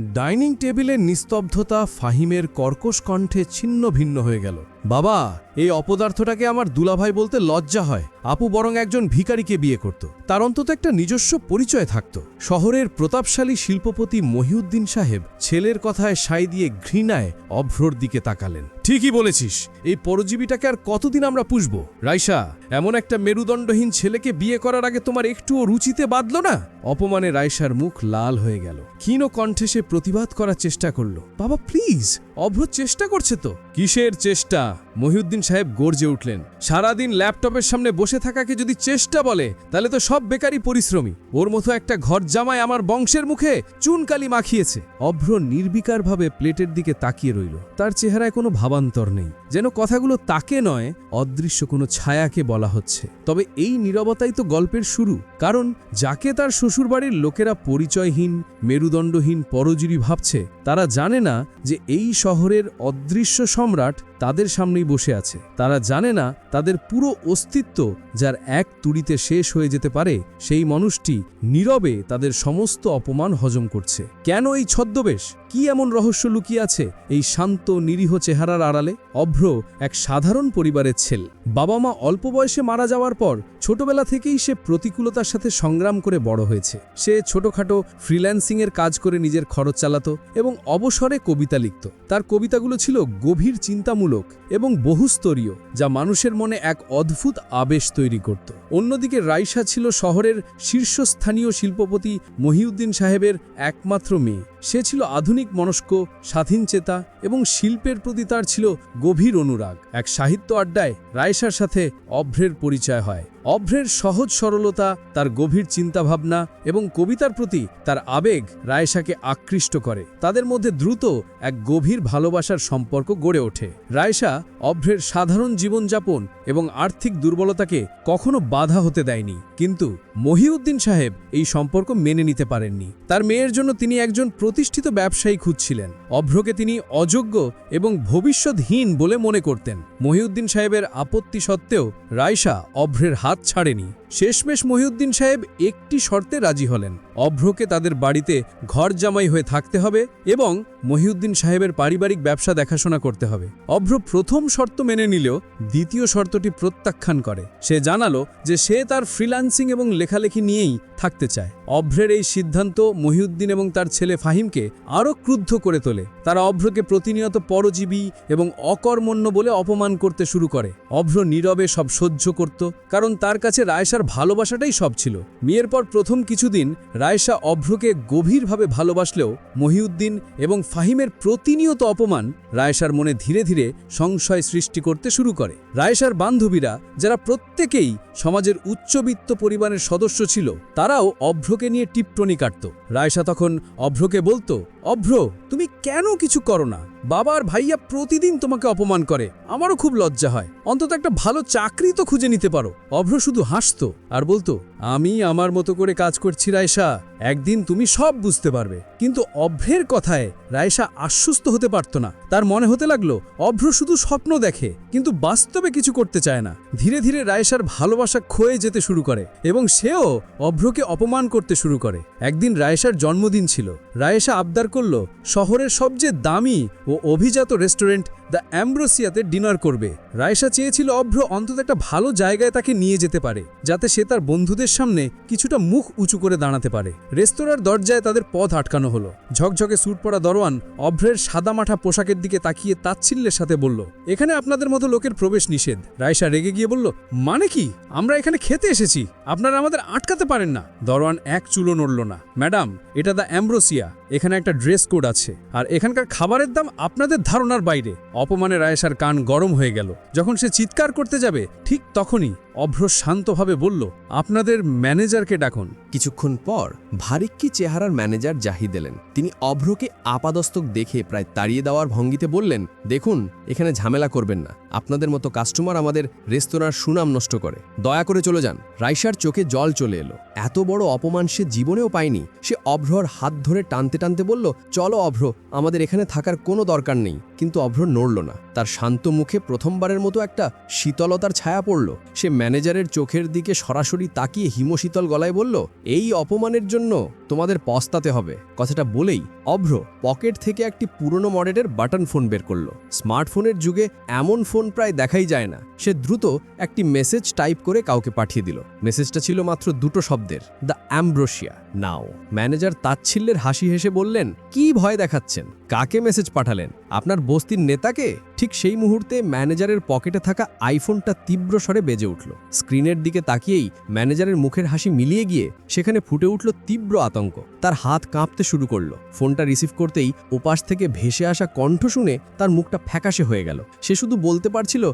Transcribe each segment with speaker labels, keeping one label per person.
Speaker 1: Dining টেবিলের নিস্তব্ধতা ফাহিমের কর্কশ কণ্ঠে ছিন্ন ভিন্ন হয়ে গেল। বাবা, এই অপদার্থটাকে আমার দুলাভাই বলতে লজ্জা হয়। আপু বরং একজন ভিখারিকে বিয়ে করত। তার অন্তত একটা নিজস্ব পরিচয় থাকত। শহরের প্রতাপশালী শিল্পপতি মহিউদ্দিন সাহেব ছেলের কথায় সাই দিয়ে ঘৃণায় অভ্রর দিকে তাকালেন। ঠিকই বলেছিস, এই পরজীবীটাকে আর কতদিন আমরা পুষব? রাইসা, এমন একটা মেরুদণ্ডহীন ছেলেকে বিয়ে করার আগে তোমার একটুও রুচিতে বাঁধল না? অপমানে রাইসার মুখ লাল হয়ে গেল। ক্ষীণ কণ্ঠে সে প্রতিবাদ করার চেষ্টা করল। বাবা, প্লিজ! অভ্র চেষ্টা করছে তো? কিসের চেষ্টা? মহিউদ্দিন সাহেব গর্জে উঠলেন, সারাদিন ল্যাপটপের সামনে বসে থাকাকে যদি চেষ্টা বলে, তাহলে তো সব বেকারি পরিশ্রমী। ওর মতো একটা ঘর জামায় আমার বংশের মুখে চুনকালি মাখিয়েছে। অভ্র নির্বিকারভাবে প্লেটের দিকে তাকিয়ে রইল। তার চেহারায় কোনো ভাবান্তর নেই। যেন কথাগুলো তাকে নয়, অদৃশ্য কোনো ছায়াকে বলা হচ্ছে। তবে এই নীরবতাই তো গল্পের শুরু। কারণ যাকে তার শ্বশুরবাড়ির লোকেরা পরিচয়হীন, মেরুদণ্ডহীন, পরজীবী ভাবছে, তারা জানে না যে এই শহরের অদৃশ্য সম্রাট তাদের সামনেই বসে আছে। তারা জানে না তাদের পুরো অস্তিত্ব যার এক তুড়িতে শেষ হয়ে যেতে পারে, সেই মানুষটি নীরবে তাদের সমস্ত অপমান হজম করছে। কেন এই ছদ্মবেশ? কি এমন রহস্য লুকিয়ে আছে এই শান্ত, নিরীহ চেহারার আড়ালে? অভ্র এক সাধারণ পরিবারের ছেল। বাবা মা অল্প বয়সে মারা যাওয়ার পর ছোটবেলা থেকেই সে প্রতিকূলতার সাথে সংগ্রাম করে বড় হয়েছে। সে ছোটখাটো ফ্রিল্যান্সিংয়ের কাজ করে নিজের খরচ চালাতো এবং অবসরে কবিতা লিখত। তার কবিতাগুলো ছিল গভীর চিন্তামূলক এবং বহুস্তরীয়, যা মানুষের মনে এক অদ্ভুত আবেশ তৈরি করত। অন্যদিকে রাইসা ছিল শহরের শীর্ষস্থানীয় শিল্পপতি মহিউদ্দিন সাহেবের একমাত্র মেয়ে। সে ছিল আধুনিক মনস্ক, স্বাধীন চেতা এবং শিল্পের প্রতি তার ছিল গভীর অনুরাগ। এক সাহিত্য আড্ডায় রায়সার সাথে অভ্রের পরিচয় হয়। অভ্রের সহজ সরলতা, তার গভীর চিন্তাভাবনা এবং কবিতার প্রতি তার আবেগ রায়সাকে আকৃষ্ট করে। তাদের মধ্যে দ্রুত এক গভীর ভালোবাসার সম্পর্ক গড়ে ওঠে। রায়সা অভ্রের সাধারণ জীবনযাপন এবং আর্থিক দুর্বলতাকে কখনো বাধা হতে দেয়নি। কিন্তু মহিউদ্দিন সাহেব এই সম্পর্ক মেনে নিতে পারেননি। তার মেয়ের জন্য তিনি একজন প্রতিষ্ঠিত ব্যবসায়ী খুঁজছিলেন। অভ্রকে তিনি অযোগ্য এবং ভবিষ্যৎহীন বলে মনে করতেন। মহিউদ্দিন সাহেবের আপত্তি সত্ত্বেও রায়সা অভ্রের হাত ছাড়েনি। শেষমেশ মহিউদ্দিন সাহেব একটি শর্তে রাজি হলেন। অভ্রকে তাদের বাড়িতে ঘর জামাই হয়ে থাকতে হবে এবং মহিউদ্দিন সাহেবের পারিবারিক ব্যবসা দেখাশোনা করতে হবে। অভ্র প্রথম শর্ত মেনে নিলেও দ্বিতীয় শর্তটি প্রত্যাখ্যান করে। সে জানালো যে সে তার ফ্রিল্যান্সিং এবং লেখালেখি নিয়েই থাকতে চায়। অভ্রের এই সিদ্ধান্ত মহিউদ্দিন এবং তার ছেলে ফাহিমকে আরও ক্রুদ্ধ করে তোলে। তারা অভ্রকে প্রতিনিয়ত পরজীবী এবং অকর্মণ্য বলে অপমান করতে শুরু করে। অভ্র নীরবে সব সহ্য করত, কারণ তার কাছে রায়সার ভালোবাসাটাই সব ছিল। মেয়ের পর প্রথম কিছুদিন রায়শা অভ্রকে গভীরভাবে ভালোবাসলেও মহিউদ্দিন এবং ফাহিমের প্রতিনিয়ত অপমান রায়শার মনে ধীরে ধীরে সংশয় সৃষ্টি করতে শুরু করে। রায়শার বান্ধবীরা, যারা প্রত্যেকেই সমাজের উচ্চবিত্ত পরিবারের সদস্য ছিল, তারাও অভ্রকে নিয়ে টিপ্পনি কাটত। রায়সা তখন অভ্রকে বলতো, অভ্র, তুমি কেন কিছু করো না? বাবার ভাইয়া প্রতিদিন তোমাকে অপমান করে। আমারও খুব লজ্জা হয়। অন্তত একটা ভালো চাকরি তো খুঁজে নিতে পারো। অভ্র শুধু হাসতো আর বলতো আমি আমার মতো করে কাজ করছি রায়সা একদিন তুমি সব বুঝতে পারবে। কিন্তু অভ্রের কথায় রায়সা আশ্বস্ত হতে পারত না। তার মনে হতে লাগল, অভ্র শুধু স্বপ্ন দেখে, কিন্তু বাস্তবে কিছু করতে চায় না। ধীরে ধীরে রায়সার ভালোবাসা ক্ষয়ে যেতে শুরু করে, এবং সেও অভ্রকে অপমান করতে শুরু করে। একদিন রায়েশার জন্মদিন ছিল। রায়েশা আবদার করল, শহরের সবচেয়ে দামি ও অভিজাত রেস্টুরেন্ট দ্য অ্যাম্ব্রোসিয়াতে ডিনার করবে। রায়েশা চেয়েছিল অভ্র অন্তত একটা ভালো জায়গায় তাকে নিয়ে যেতে পারে, যাতে সে তার বন্ধুদের সামনে কিছুটা মুখ উঁচু করে দাঁড়াতে পারে। রেস্তোরাঁর দরজায় তাদের পথ আটকানো হলো। ঝকঝকে স্যুট পরা দরওয়ান অভ্রের সাদামাঠা পোশাকের দিকে তাকিয়ে তাচ্ছিল্যের সাথে বলল, এখানে আপনাদের মতো লোকের প্রবেশ নিষেধ। রায়সা রেগে গিয়ে বলল মানে কি? আমরা এখানে খেতে এসেছি। আপনারা আমাদের আটকাতে পারেন না। দরওয়ান এক চুলো নড়ল না, ম্যাডাম, এটা দ্য অ্যাম্ব্রোসিয়া। এখানে একটা ড্রেস কোড আছে। আর এখানকার খাবারের দাম আপনাদের ধারণার বাইরে। অপমানে রায়েশার কান গরম হয়ে গেল। যখন সে চিৎকার করতে যাবে, ঠিক তখনই অভ্র শান্তভাবে বলল, আপনাদের ম্যানেজারকে ডাকুন।
Speaker 2: কিছুক্ষণ পর ভারিক্কি চেহারার ম্যানেজার জাহিদ এলেন। তিনি অভ্রকে আপাদস্তক দেখে প্রায় তাড়িয়ে দেওয়ার ভঙ্গিতে বললেন, দেখুন, এখানে ঝামেলা করবেন না। আপনাদের মতো কাস্টমার আমাদের রেস্তোরাঁর সুনাম নষ্ট করে। দয়া করে চলে যান। রাইসার চোখে জল চলে এলো। এত বড় অপমান সে জীবনেও পায়নি। সে অভ্রর হাত ধরে টানতে টানতে বলল চলো অভ্র আমাদের এখানে থাকার কোনো দরকার নেই। কিন্তু অভ্র নড়ল না। তার শান্ত মুখে প্রথমবারের মতো একটা শীতলতার ছায়া পড়ল। সে ম্যানেজারের চোখের দিকে সরাসরি তাকিয়ে হিমশীতল গলায় বলল, এই অপমানের জন্য তোমাদের পস্তাতে হবে। কথাটা বলেই অভ্র পকেট থেকে একটি পুরনো মডেলের বাটন ফোন বের করল। স্মার্টফোনের যুগে এমন ফোন প্রায় দেখাই যায় না। সে দ্রুত একটি মেসেজ টাইপ করে কাউকে পাঠিয়ে দিল। মেসেজটা ছিল মাত্র দুটো শব্দের, দ্য অ্যাম্ব্রোসিয়া নাও। ম্যানেজার তাচ্ছিল্যের হাসি হেসে বললেন, কি ভয় দেখাচ্ছেন? কাকে মেসেজ পাঠালেন? আপনার বস্তির নেতাকে? ঠিক সেই মুহূর্তে ম্যানেজারের পকেটে থাকা আইফোনটা তীব্র স্বরে বেজে উঠল। স্ক্রিনের দিকে তাকিয়েই ম্যানেজারের মুখের হাসি মিলিয়ে গিয়ে সেখানে ফুটে উঠল তীব্র আতঙ্ক। তার হাত কাঁপতে শুরু করল। ফোনটা রিসিভ করতেই ওপাশ থেকে ভেসে আসা কণ্ঠ শুনে তার মুখটা ফ্যাকাশে হয়ে গেল। সে শুধু বলতে পারছিল,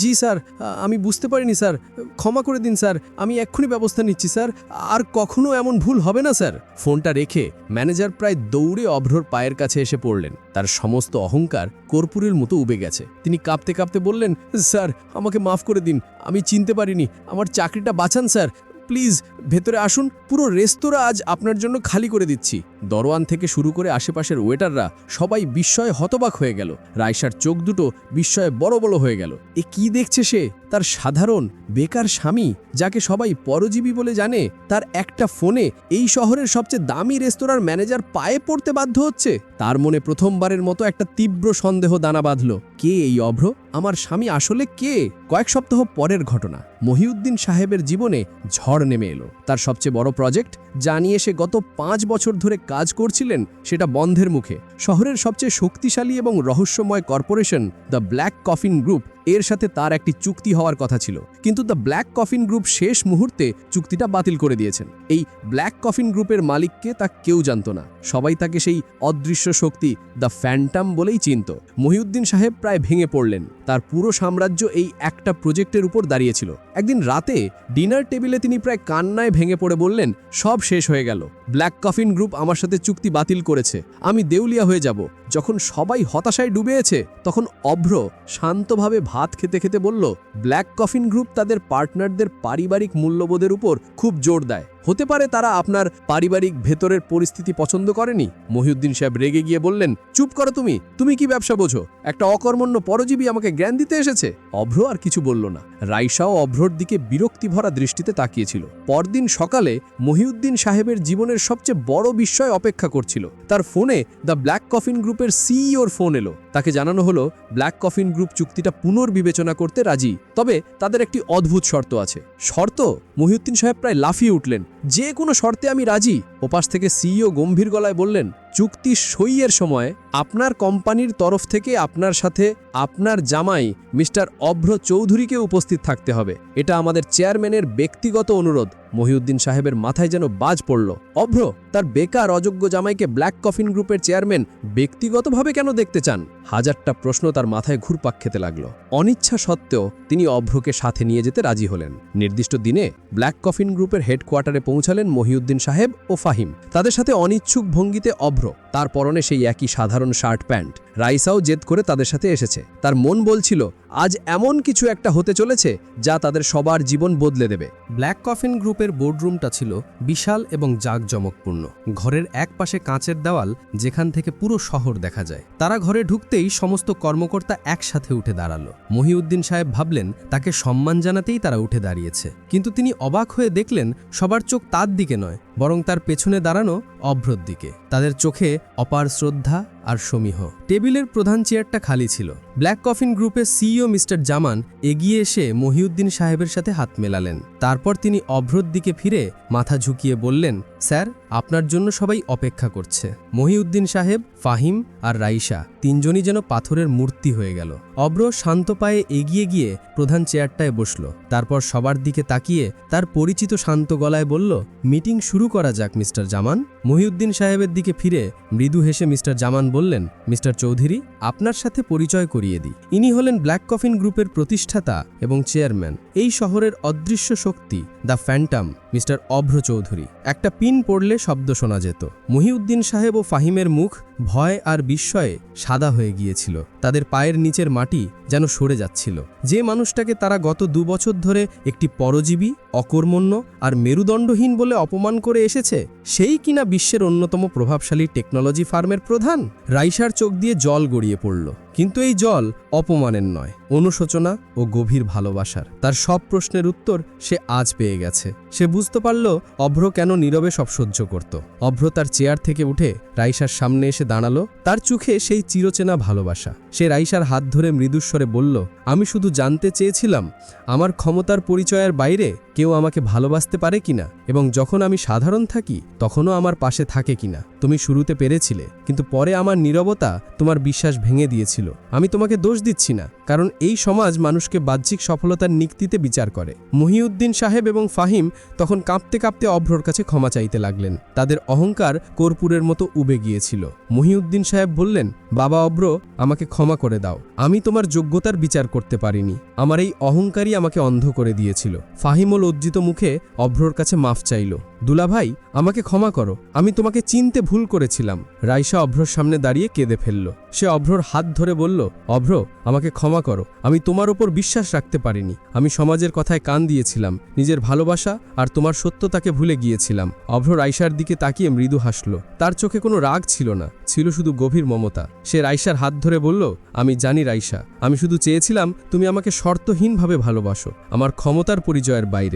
Speaker 2: জি স্যার, আমি বুঝতে পারিনি স্যার। ক্ষমা করে দিন স্যার, আমি এক্ষুনি ব্যবস্থা নিচ্ছি স্যার। আর কখনো এমন ভুল হবে না স্যার। ফোনটা রেখে ম্যানেজার প্রায় দৌড়ে অভ্রর পায়ের কাছে এসে পড়লেন তার সমস্ত অহংকার কর্পূরের মতো উবে গেছে। তিনি কাঁপতে কাঁপতে বললেন, স্যার, আমাকে মাফ করে দিন। আমি চিনতে পারিনি। আমার চাকরিটা বাঁচান, স্যার। প্লিজ, ভেতরে আসুন। পুরো রেস্তোরাঁ আজ আপনার জন্য খালি করে দিচ্ছি। দরওয়ান থেকে শুরু করে আশেপাশের ওয়েটাররা সবাই বিস্ময়ে হতবাক হয়ে গেল। রাইসার চোখ দুটো বিস্ময়ে বড় বড় হয়ে গেল। এ কি দেখছে সে? তার সাধারণ, বেকার স্বামী, যাকে সবাই পরজীবী বলে জানে, তার একটা ফোনে এই শহরের সবচেয়ে দামি রেস্তোরাঁর ম্যানেজার পায়ে পড়তে বাধ্য হচ্ছে। তার মনে প্রথমবারের মতো একটা তীব্র সন্দেহ দানা বাঁধল। কে এই অভ্র? আমার স্বামী আসলে কে? কয়েক সপ্তাহ পরের ঘটনা। মহিউদ্দিন সাহেবের জীবনে ঝড় নেমে এলো। তার সবচেয়ে বড় প্রজেক্ট যা নিয়ে সে গত পাঁচ বছর ধরে কাজ করছিলেন সেটা বন্ধের মুখে। শহরের সবচেয়ে শক্তিশালী এবং রহস্যময় corporation the black coffin group এর সাথে তার একটি চুক্তি হওয়ার কথা ছিল। কিন্তু দ্য ব্ল্যাক কফিন গ্রুপ শেষ মুহূর্তে চুক্তিটা বাতিল করে দিয়েছেন। এই ব্ল্যাক কফিন গ্রুপের মালিককে তা কেউ জানত না। সবাই তাকে সেই অদৃশ্য শক্তি দ্য ফ্যান্টাম বলেই চিনত। মহিউদ্দিন সাহেব প্রায় ভেঙে পড়লেন। তার পুরো সাম্রাজ্য এই একটা প্রজেক্টের উপর দাঁড়িয়েছিল। একদিন রাতে ডিনার টেবিলে তিনি প্রায় কান্নায় ভেঙে পড়ে বললেন, সব শেষ হয়ে গেল। ব্ল্যাক কফিন গ্রুপ আমার সাথে চুক্তি বাতিল করেছে। আমি দেউলিয়া হয়ে যাব। যখন সবাই হতাশায় ডুবেছে তখন অভ্র শান্তভাবে ভাত খেতে খেতে বলল, ব্ল্যাক কফিন গ্রুপ তাদের পার্টনারদের পারিবারিক মূল্যবোধের উপর খুব জোর দেয়। হতে পারে তারা আপনার পারিবারিক ভেতরের পরিস্থিতি পছন্দ করেনি? মহিউদ্দিন সাহেব রেগে গিয়ে বললেন, চুপ করো তুমি তুমি কি ব্যবসা বোঝো? একটা অকর্মণ্য পরজীবী আমাকে জ্ঞান দিতে এসেছে? অভ্র আর কিছু বলল না। রাইসাও অভ্রর দিকে বিরক্তি ভরা দৃষ্টিতে তাকিয়েছিল। পরদিন সকালে মহিউদ্দিন সাহেবের জীবনের সবচেয়ে বড় বিস্ময় অপেক্ষা করছিল। তার ফোনে দ্য ব্ল্যাক কফিন গ্রুপের সিইওর ফোন এলো। তাকে জানানো হলো, ব্ল্যাক কফিন গ্রুপ চুক্তিটা পুনর্বিবেচনা করতে রাজি। তবে তাদের একটি অদ্ভুত শর্ত আছে। শর্ত? মহিউদ্দিন সাহেব প্রায় লাফিয়ে উঠলেন। যে কোনো শর্তে আমি রাজি। ওপাশ থেকে সিইও গম্ভীর গলায় বললেন চুক্তি সইয়ের সময় আপনার কোম্পানির তরফ থেকে আপনার সাথে আপনার জামাই মিস্টার অভ্র চৌধুরীকে উপস্থিত থাকতে হবে। এটা আমাদের চেয়ারম্যানের ব্যক্তিগত অনুরোধ। মহিউদ্দিন সাহেবের মাথায় যেন বাজ পড়ল। অভ্র, তার বেকার অযোগ্য জামাইকে ব্ল্যাক কফিন গ্রুপের চেয়ারম্যান ব্যক্তিগতভাবে কেন দেখতে চান? হাজারটা প্রশ্ন তার মাথায় ঘুরপাক খেতে লাগল। অনিচ্ছা সত্ত্বেও তিনি অভ্রকে সাথে নিয়ে যেতে রাজি হলেন। নির্দিষ্ট দিনে ব্ল্যাক কফিন গ্রুপের হেডকোয়ার্টারে পৌঁছালেন মহিউদ্দিন সাহেব ও ফাহিম। তাদের সাথে অনিচ্ছুক ভঙ্গিতে অভ্র তার পরনে সেই একই সাধারণ শার্ট প্যান্ট। রাইসাও জেদ করে তাদের সাথে এসেছে। তার মন বলছিল, আজ এমন কিছু একটা হতে চলেছে যা তাদের সবার জীবন বদলে দেবে।
Speaker 1: ব্ল্যাক কফিন গ্রুপের বোর্ডরুমটা ছিল বিশাল এবং জাঁকজমকপূর্ণ। ঘরের এক পাশে কাঁচের দেওয়াল, যেখান থেকে পুরো শহর দেখা যায়। তারা ঘরে ঢুকতেই সমস্ত কর্মকর্তা একসাথে উঠে দাঁড়াল। মহিউদ্দিন সাহেব ভাবলেন, তাকে সম্মান জানাতেই তারা উঠে দাঁড়িয়েছে। কিন্তু তিনি অবাক হয়ে দেখলেন, সবার চোখ তার দিকে নয়, বরং তার পেছনে দাঁড়ানো অভ্রর দিকে। তাদের চোখে অপার শ্রদ্ধা আর সমীহ। টেবিলের প্রধান চেয়ারটা খালি ছিল। ব্ল্যাক কফিন গ্রুপের সিইও মিস্টার জামান এগিয়ে এসে মহিউদ্দিন সাহেবের সাথে হাত মেলালেন। তারপর তিনি অভ্রর দিকে ফিরে মাথা ঝুঁকিয়ে বললেন, স্যার, আপনার জন্য সবাই অপেক্ষা করছে। মহিউদ্দিন সাহেব, ফাহিম আর রাইসা তিনজনই যেন পাথরের মূর্তি হয়ে গেল। অভ্র শান্ত পায়ে এগিয়ে গিয়ে প্রধান চেয়ারটায় বসল। তারপর সবার দিকে তাকিয়ে তার পরিচিত শান্ত গলায় বলল, মিটিং শুরু করা যাক, মিস্টার জামান। মহিউদ্দিন সাহেবের দিকে ফিরে মৃদু হেসে মিস্টার জামান বললেন, মিস্টার চৌধুরী, আপনার সাথে পরিচয় করিয়ে দিই। ইনি হলেন ব্ল্যাক কফিন গ্রুপের প্রতিষ্ঠাতা এবং চেয়ারম্যান এই শহরের অদৃশ্য শক্তি the phantom mister Abhra Chowdhury. একটা পিন পড়লে শব্দ শোনা যেত। মহিউদ্দিন সাহেব ও ফাহিমের মুখ ভয় আর বিস্ময়ে সাদা হয়ে গিয়েছিল। তাদের পায়ের নিচের মাটি যেন সরে যাচ্ছিল। যে মানুষটাকে তারা গত দু বছর ধরে একটি পরজীবী, অকর্মণ্য আর মেরুদণ্ডহীন বলে অপমান করে এসেছে, সেই কিনা বিশ্বের অন্যতম প্রভাবশালী টেকনোলজি ফার্মের প্রধান? রাইসার চোখ দিয়ে জল গড়িয়ে পড়ল।
Speaker 2: কিন্তু এই জল অপমানের নয়, অনুশোচনা ও গভীর ভালোবাসার। তার সব প্রশ্নের উত্তর সে আজ পেয়ে গেছে। সে বুঝতে পারল অভ্র কেন নীরবে সব সহ্য করত। অভ্র তার চেয়ার থেকে উঠে রাইসার সামনে এসে দাঁড়াল। তার চোখে সেই চিরচেনা ভালোবাসা। সে রাইসার হাত ধরে মৃদুস্বরে বলল, আমি শুধু জানতে চেয়েছিলাম, আমার ক্ষমতার পরিচয়ের বাইরে কেউ আমাকে ভালোবাসতে পারে কিনা? এবং যখন আমি সাধারণ থাকি, তখনও আমার পাশে থাকে কিনা? তুমি শুরুতে পেরেছিলে, কিন্তু পরে আমার নীরবতা তোমার বিশ্বাস ভেঙে দিয়েছিল। আমি তোমাকে দোষ দিচ্ছি না, কারণ এই সমাজ মানুষকে বাহ্যিক সফলতার নিক্তিতে বিচার করে। মহিউদ্দিন সাহেব এবং ফাহিম তখন কাঁপতে কাঁপতে অভ্রর কাছে ক্ষমা চাইতে লাগলেন। তাদের অহংকার কর্পূরের মতো উবে গিয়েছিল। মহিউদ্দিন সাহেব বললেন, বাবা অভ্র, আমাকে ক্ষমা করে দাও। আমি তোমার যোগ্যতার বিচার করতে পারিনি। আমার এই অহংকারই আমাকে অন্ধ করে দিয়েছিল। ফাহিমও লজ্জিত মুখে অভ্রর কাছে মাফ চাইল। দুলাভাই, আমাকে ক্ষমা করো, আমি তোমাকে চিনতে ভুল করেছিলাম। রাইসা অভ্রর সামনে দাঁড়িয়ে কেঁদে ফেলল। সে অভ্রর হাত ধরে বলল, অভ্র, আমাকে ক্ষমা করো, আমি তোমার ওপর বিশ্বাস রাখতে পারিনি। আমি সমাজের কথায় কান দিয়েছিলাম, নিজের ভালোবাসা আর তোমার সত্যতাকে ভুলে গিয়েছিলাম। অভ্র রাইসার দিকে তাকিয়ে মৃদু হাসল। তার চোখে কোনো রাগ ছিল না, ছিল শুধু গভীর মমতা। সে রাইসার হাত ধরে বলল, আমি জানি রাইসা, আমি শুধু চেয়েছিলাম তুমি আমাকে শর্তহীনভাবে ভালোবাসো। আমার ক্ষমতার পরিচয়ের বাইরে।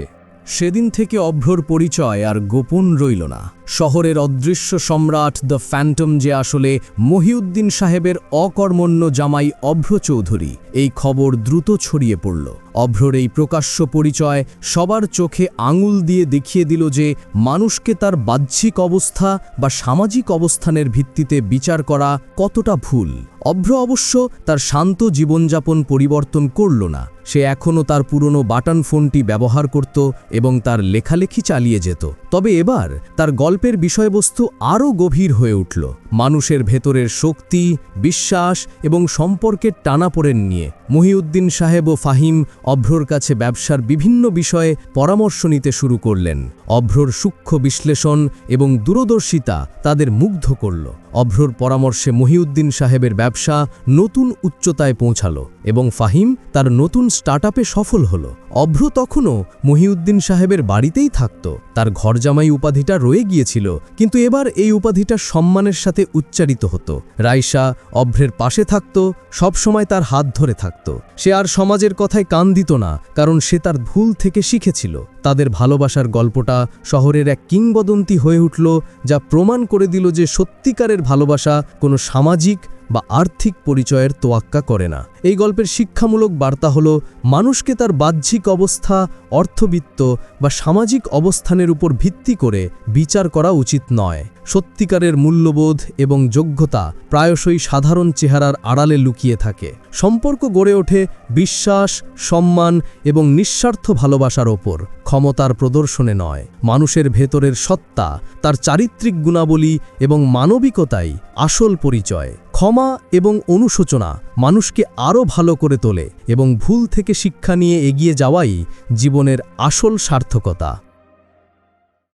Speaker 1: সেদিন থেকে অভ্রর পরিচয় আর গোপন রইল না। শহরের অদৃশ্য সম্রাট দ্য ফ্যান্টম যে আসলে মহিউদ্দিন সাহেবের অকর্মণ্য জামাই অভ্র চৌধুরী, এই খবর দ্রুত ছড়িয়ে পড়ল। অভ্রর এই প্রকাশ্য পরিচয় সবার চোখে আঙুল দিয়ে দেখিয়ে দিল যে মানুষকে তার বাহ্যিক অবস্থা বা সামাজিক অবস্থানের ভিত্তিতে বিচার করা কতটা ভুল। অভ্র অবশ্য তার শান্ত জীবনযাপন পরিবর্তন করল না। সে এখনও তার পুরনো বাটন ফোনটি ব্যবহার করত এবং তার লেখালেখি চালিয়ে যেত। তবে এবার তার গল্পের বিষয়বস্তু আরও গভীর হয়ে উঠল। মানুষের ভেতরের শক্তি, বিশ্বাস এবং সম্পর্কের টানাপোড়েন নিয়ে মহিউদ্দিন সাহেব ও ফাহিম অভ্রর কাছে ব্যবসার বিভিন্ন বিষয়ে পরামর্শ নিতে শুরু করলেন। অভ্রর সূক্ষ্ম বিশ্লেষণ এবং দূরদর্শিতা তাদের মুগ্ধ করল। অভ্রর পরামর্শে মহিউদ্দিন সাহেবের ব্যবসা নতুন উচ্চতায় পৌঁছালো এবং ফাহিম তার নতুন স্টার্টআপে সফল হল। অভ্র তখনও মহিউদ্দিন সাহেবের বাড়িতেই থাকত। তার ঘরজামাই উপাধিটা রয়ে গিয়েছিল, কিন্তু এবার এই উপাধিটা সম্মানের সাথে উচ্চারিত হতো। রাইসা অভ্রের পাশে থাকত, সবসময় তার হাত ধরে থাকত। সে আর সমাজের কথায় কান দিত না, কারণ সে তার ভুল থেকে শিখেছিল। তাদের ভালোবাসার গল্পটা শহরের এক কিংবদন্তি হয়ে উঠল, যা প্রমাণ করে দিল যে সত্যিকারের ভালোবাসা কোনো সামাজিক বা আর্থিক পরিচয়ের তোয়াক্কা করে না। এই গল্পের শিক্ষামূলক বার্তা হল, মানুষকে তার বাহ্যিক অবস্থা, অর্থবিত্ত বা সামাজিক অবস্থানের উপর ভিত্তি করে বিচার করা উচিত নয়। সত্যিকারের মূল্যবোধ এবং যোগ্যতা প্রায়শই সাধারণ চেহারার আড়ালে লুকিয়ে থাকে। সম্পর্ক গড়ে ওঠে বিশ্বাস, সম্মান এবং নিঃস্বার্থ ভালোবাসার ওপর, ক্ষমতার প্রদর্শনে নয়। মানুষের ভেতরের সত্তা, তার চারিত্রিক গুণাবলী এবং মানবিকতাই আসল পরিচয়। ক্ষমা এবং অনুশোচনা মানুষকে আরও ভালো করে তোলে এবং ভুল থেকে শিক্ষা নিয়ে এগিয়ে যাওয়াই জীবনের আসল সার্থকতা।